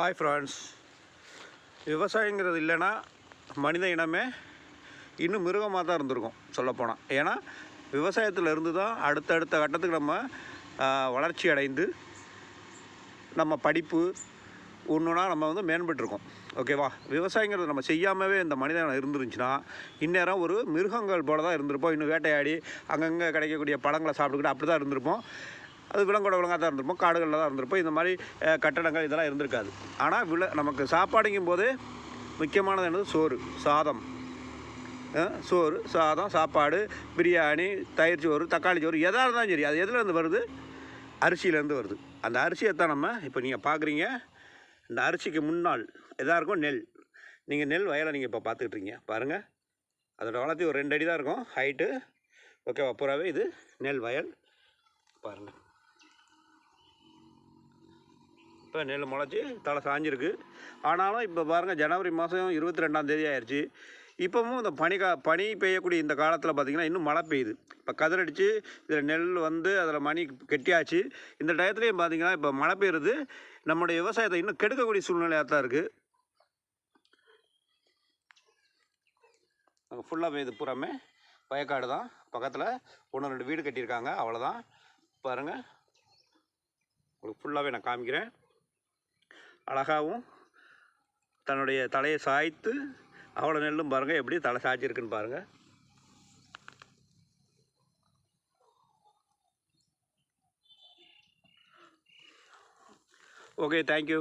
Hi friends விவசாயங்கிறது இல்லைன்னா மனித இனமே இன்னும் மிருகமாக தான் இருந்திருக்கும் சொல்லப்போனால் ஏன்னா விவசாயத்தில் இருந்து தான் அடுத்தடுத்த கட்டத்துக்கு நம்ம வளர்ச்சி அடைந்து நம்ம படிப்பு ஒன்றுனா நம்ம வந்து மேம்பட்டுருக்கோம். ஓகேவா விவசாயங்கிறது நம்ம செய்யாமவே இந்த மனிதன் இருந்துருந்துச்சுன்னா இந்நேரம் ஒரு மிருகங்கள் போல தான் இருந்திருப்போம். இன்னும் வேட்டையாடி அங்கங்கே கிடைக்கக்கூடிய பழங்களை சாப்பிட்டுக்கிட்டு அப்படி தான் இருந்திருப்போம். அது விலங்கோட விலங்காக தான் இருந்திருப்போம் காடுகளில் தான் இருந்திருப்போம் இந்த மாதிரி கட்டடங்கள் இதெல்லாம் இருந்திருக்காது. ஆனால் வில நமக்கு சாப்பாடுங்கும் போது முக்கியமானது என்னது? சோறு சாதம். சோறு சாதம் சாப்பாடு பிரியாணி தயிர் சோறு தக்காளி சோறு எதாக இருந்தாலும் சரி அது எதுலேருந்து வருது? அரிசியிலேருந்து வருது. அந்த அரிசியை தான் நம்ம இப்போ நீங்கள் பார்க்குறீங்க இந்த அரிசிக்கு முன்னால் எதாக இருக்கும்? நெல். நீங்கள் நெல் வயலை நீங்கள் இப்போ பார்த்துக்கிட்டு பாருங்கள் அதோட வளர்த்தி ஒரு ரெண்டு அடி தான் இருக்கும். ஹைட்டு ஓகேவா பூராவே இது நெல் வயல். பாருங்கள் இப்போ நெல் முளைச்சி தலை சாஞ்சிருக்கு. ஆனாலும் இப்போ பாருங்கள் ஜனவரி மாதம் இருபத்தி ரெண்டாம் தேதி ஆயிடுச்சு இப்போவும் இந்த பனி கா பனி பெய்யக்கூடிய இந்த காலத்தில் பார்த்திங்கன்னா இன்னும் மழை பெய்யுது. இப்போ கதிரடிச்சு இதில் நெல் வந்து அதில் மணி கெட்டியாச்சு. இந்த டயத்துலேயும் பார்த்திங்கன்னா இப்போ மழை பெய்யுறது நம்முடைய விவசாயத்தை இன்னும் கெடுக்கக்கூடிய சூழ்நிலையாக தான் இருக்குது அங்கே ஃபுல்லாக பெய்யுது பூராமே. வயக்காடு தான். பக்கத்தில் ஒன்று ரெண்டு வீடு கட்டியிருக்காங்க. அவ்வளோதான் பாருங்கள் உங்களுக்கு ஃபுல்லாகவே நான் காமிக்கிறேன். அழகாகவும் தன்னுடைய தலையை சாய்த்து அவ்வளோ நெல்லும் பாருங்கள் எப்படி தலை சாய்ச்சிருக்குன்னு பாருங்கள் ஓகே தேங்க்யூ